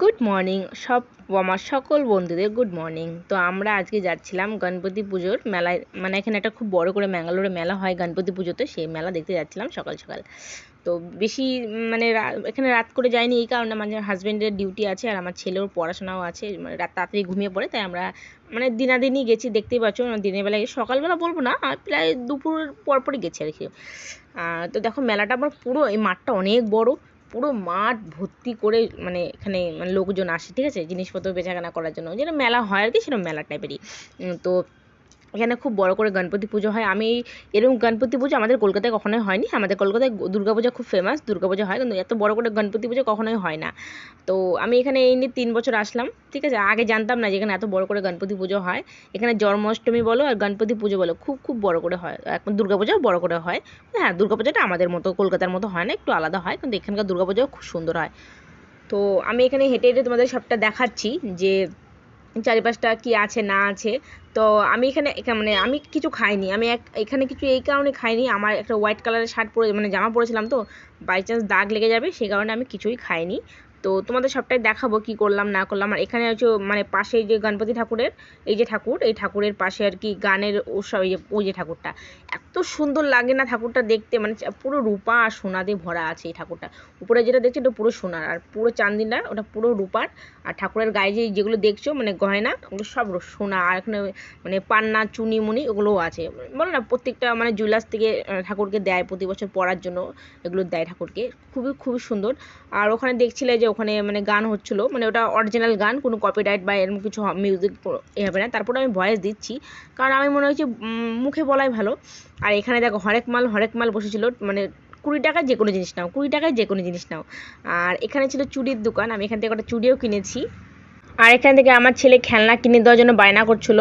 Good morning সব, আমার সকল বন্ধুদের গুড মর্নিং তো আমরা আজকে যাচ্ছিলাম গণপতি পুজোর মেলায় মানে এখানে একটা খুব বড় করে ম্যাঙ্গালোরে মেলা হয় গণপতি পুজোতে, সেই মেলা দেখতে যাচ্ছিলাম সকাল সকাল। তো বেশি মানে এখানে রাত করে যায়নি এই কারণে আমার হাজব্যান্ডের ডিউটি আছে আর আমার ছেলের পড়াশোনাও আছে মানে রাত তাড়াতাড়ি ঘুমিয়ে পড়ে, তাই আমরা মানে দিনাদিনই গেছি, দেখতেই পাচ্ছ দিনের বেলায় সকালবেলা বলব না প্রায় দুপুর পরপরই গেছি আর কি। তো দেখো মেলাটা আমার পুরো, এই মাঠটা অনেক বড় পুরো মাঠ ভর্তি করে মানে এখানে মানে লোকজন আসে, ঠিক আছে? জিনিসপত্র বেচাকেনা করার জন্য। যেটা মেলা হয় আর কি সেরকম মেলা টাইপেরই তো এখানে খুব বড় করে গণপতি পুজো হয়। আমি এরকম গণপতি পুজো আমাদের কলকাতায় কখনোই হয়নি। আমাদের কলকাতায় দুর্গাপূজা খুব ফেমাস দুর্গাপূজা হয়, কিন্তু এত বড় করে গণপতি পুজো কখনোই হয় না। তো আমি এখানে এই নিয়ে তিন বছর আসলাম, ঠিক আছে? আগে জানতাম না যে এখানে এত বড় করে গণপতি পুজো হয়। এখানে জন্মাষ্টমী বলো আর গণপতি পুজো বলো, খুব খুব বড় করে হয়। এখন দুর্গাপূজাও বড় করে হয়। হ্যাঁ দুর্গাপূজাটা আমাদের মতো, কলকাতার মতো হয় না, একটু আলাদা হয়, কিন্তু এখানকার দুর্গাপূজাও খুব সুন্দর হয়। তো আমি এখানে হেঁটে হেঁটে তোমাদের সবটা দেখাচ্ছি যে চারিপাশটা কি আছে, না আছে। তো আমি এখানে এখা- মানে আমি কিছু খাইনি। আমি এক, এখানে কিছু এই কারণে খাইনি। আমার একটা হোয়াইট কালারের শার্ট পরে মানে জামা পরেছিলাম তো বাই চান্স দাগ লেগে যাবে সে কারণে আমি কিছুই খাইনি। তো তোমাদের সবটাই দেখাবো কি করলাম, না করলাম। আর এখানে হচ্ছে মানে পাশে যে গণপতি ঠাকুরের, এই যে ঠাকুর, এই ঠাকুরের পাশে আর কি গানের উৎসব, এই যে, ওই যে ঠাকুরটা। এত সুন্দর লাগে না ঠাকুরটা দেখতে মানে পুরো রূপা আর সোনা দিয়ে ভরা আছে এই ঠাকুরটা। উপরে যেটা দেখছ ওটা পুরো সোনার, আর পুরো চান্দিনা ওটা পুরো রূপার। আর ঠাকুরের গায়ে যে যেগুলো দেখছ মানে গয়না, ওগুলো সব সোনা, আর এখানে মানে পান্না, চুনি, মুনি, ওগুলোও আছে। বলো না, প্রত্যেকটা মানে জুয়েলার্স থেকে ঠাকুরকে দেয় প্রতি বছর পরার জন্য, এগুলো দেয় ঠাকুরকে। খুবই খুবই সুন্দর। আর ওখানে দেখছিলে যে ওখানে মানে গান হচ্ছিল। মানে ওটা অরিজিনাল গান, কোনো কপিরাইট বা এরকম কিছু মিউজিক এ হবে না। তারপরে আমি ভয়েস দিচ্ছি। কারণ আমি মনে হচ্ছে মুখে বলাই ভালো। আর এখানে দেখো, হরেক মাল হরেক মাল বসেছিল। মানে কুড়ি টাকায় যে কোনো জিনিস নাও, কুড়ি টাকায় যে কোনো জিনিস নাও। আর এখানে ছিল চুড়ির দোকান। আমি এখান থেকে একটা চুড়িও কিনেছি। আর এখান থেকে আমার ছেলে খেলনা কিনে দেওয়ার জন্য বায়না করছিল।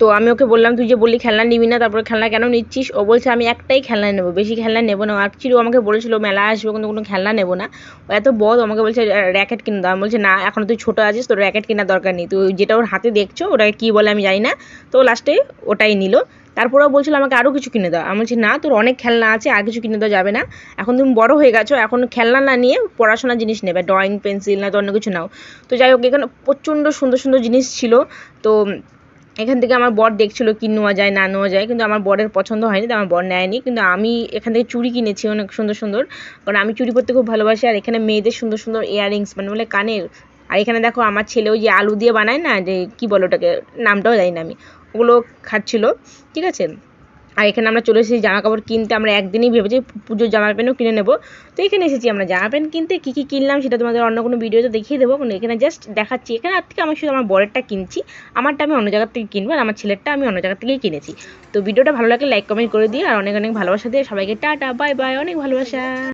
তো আমি ওকে বললাম, তুই যে বললি খেলনা নিবি না, তারপরে খেলনা কেন নিচ্ছিস? ও বলছে, আমি একটাই খেলনা নেব, বেশি খেলনা নেব না। আর ও আমাকে বলেছিল, মেলা আসবে কিন্তু কোনো খেলনা নেব না। ও এত বদ, আমাকে বলছে র্যাকেট কিনে দাও। আমি বলছি, না, এখন তুই ছোটো আছিস, তোর র্যাকেট কেনার দরকার নেই। তুই যেটা ওর হাতে দেখছ ওটাকে কী বলে আমি জানি না। তো লাস্টে ওটাই নিল। তারপরেও বলছিল, আমাকে আরও কিছু কিনে দাও। আমি বলছি, না, তোর অনেক খেলনা আছে, আর কিছু কিনে দেওয়া যাবে না। এখন তুমি বড় হয়ে গেছো, এখন খেলনা না নিয়ে পড়াশোনার জিনিস নেবে ড্রয়িং পেন্সিল না তো অন্য কিছু নাও। তো যাই হোক, এখানে প্রচণ্ড সুন্দর সুন্দর জিনিস ছিল। তো এখান থেকে আমার বর দেখছিল কি নেওয়া যায়, না নেওয়া যায়। কিন্তু আমার বরের পছন্দ হয়নি আমার বর নেয়নি। কিন্তু আমি এখান থেকে চুড়ি কিনেছি, অনেক সুন্দর সুন্দর। কারণ আমি চুড়ি পরতে খুব ভালোবাসি, আর এখানে মেয়েদের সুন্দর সুন্দর ইয়াররিংস মানে বলে কানের। আর এখানে দেখো আমার ছেলে ওই যে আলু দিয়ে বানায় না, যে কী বলো ওটাকে, নামটাও জানি না আমি। ওগুলো খাচ্ছিল, ঠিক আছে? আর এখানে আমরা চলে এসেছি জামা কাপড় কিনতে। আমরা একদিনই ভেবেছি পুজোর জামা প্যান্টও কিনে নেব। তো এখানে এসেছি আমরা জামা প্যান্ট কিনতে। কী কী কিনলাম সেটা তোমাদের অন্য কোনো ভিডিওতে দেখিয়ে দেবো। এখানে জাস্ট দেখাচ্ছি। এখানে আর থেকে আমি শুধু আমার বরেরটা কিনছি। আমারটা আমি অন্য জায়গার থেকে কিনবো আর আমার ছেলেরটা আমি অন্য জায়গার থেকেই কিনেছি। তো ভিডিওটা ভালো লাগলে লাইক কমেন্ট করে দিই আর অনেক অনেক ভালোবাসা দিয়ে সবাইকে টাটা বাই বাই অনেক ভালোবাসা।